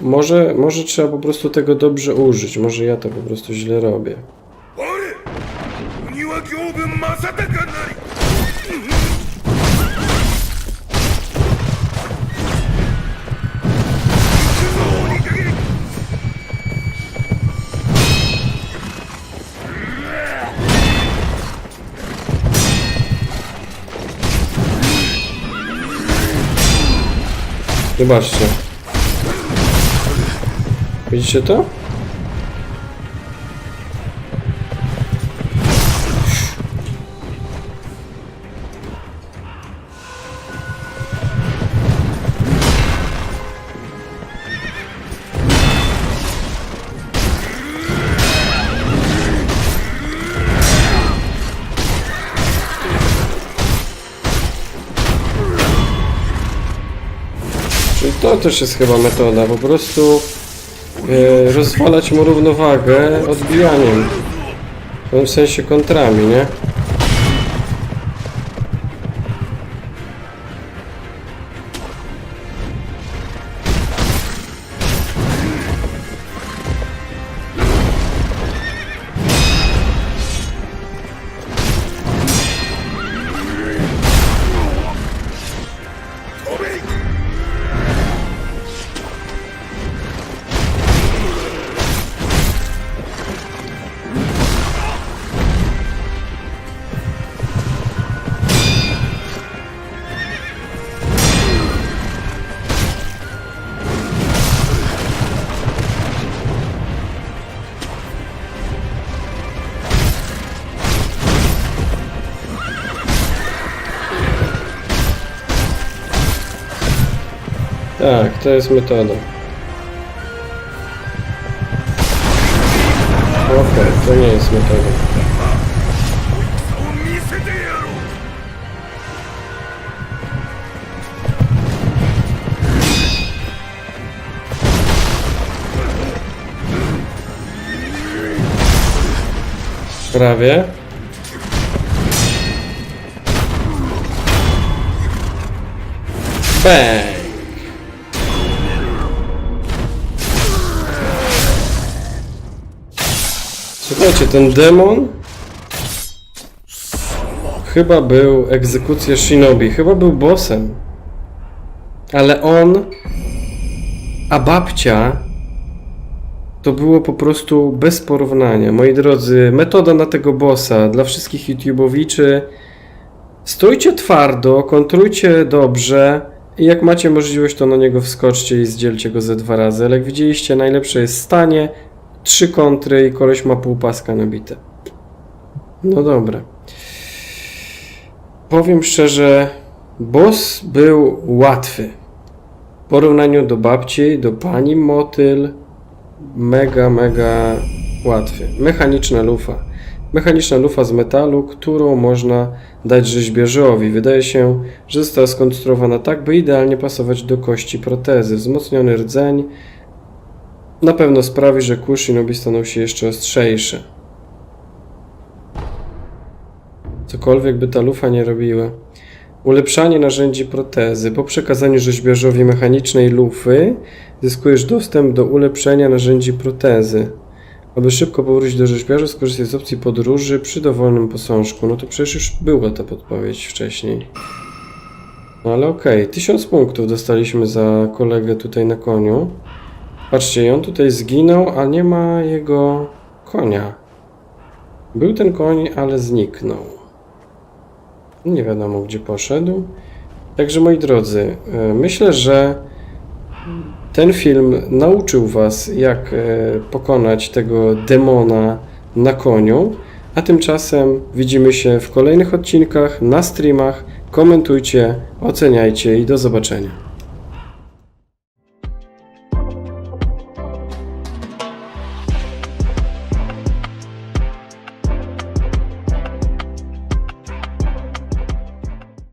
Może, może trzeba po prostu tego dobrze użyć. Może ja to po prostu źle robię. Zobaczcie. Widzicie to? To też jest chyba metoda, po prostu e, rozwalać mu równowagę odbijaniem. W tym sensie kontrami, nie? Tak, to jest metoda. Okej, okay, to nie jest metoda. Prawie. Bang! Słuchajcie, ten demon chyba był egzekucję Shinobi, chyba był bossem. Ale on, a babcia to było po prostu bez porównania. Moi drodzy, metoda na tego bossa dla wszystkich YouTubeowiczy. Stójcie twardo, kontrujcie dobrze i jak macie możliwość, to na niego wskoczcie i zdzielcie go ze dwa razy. Ale jak widzieliście, najlepsze jest stanie, trzy kontry i koleś ma pół paska nabite. No dobra. Powiem szczerze, boss był łatwy. W porównaniu do babci, do pani motyl, mega, mega łatwy. Mechaniczna lufa. Mechaniczna lufa z metalu, którą można dać rzeźbiarzowi. Wydaje się, że została skonstruowana tak, by idealnie pasować do kości protezy. Wzmocniony rdzeń na pewno sprawi, że kły shinobi staną się jeszcze ostrzejsze. Cokolwiek by ta lufa nie robiła. Ulepszanie narzędzi protezy. Po przekazaniu rzeźbiarzowi mechanicznej lufy zyskujesz dostęp do ulepszenia narzędzi protezy. Aby szybko powrócić do rzeźbiarza, skorzystaj z opcji podróży przy dowolnym posążku. No to przecież już była ta podpowiedź wcześniej. No ale okej, 1000 punktów dostaliśmy za kolegę tutaj na koniu. Patrzcie, on tutaj zginął, a nie ma jego konia. Był ten koń, ale zniknął. Nie wiadomo, gdzie poszedł. Także moi drodzy, e, myślę, że ten film nauczył Was, jak e, pokonać tego demona na koniu. A tymczasem widzimy się w kolejnych odcinkach, na streamach. Komentujcie, oceniajcie i do zobaczenia.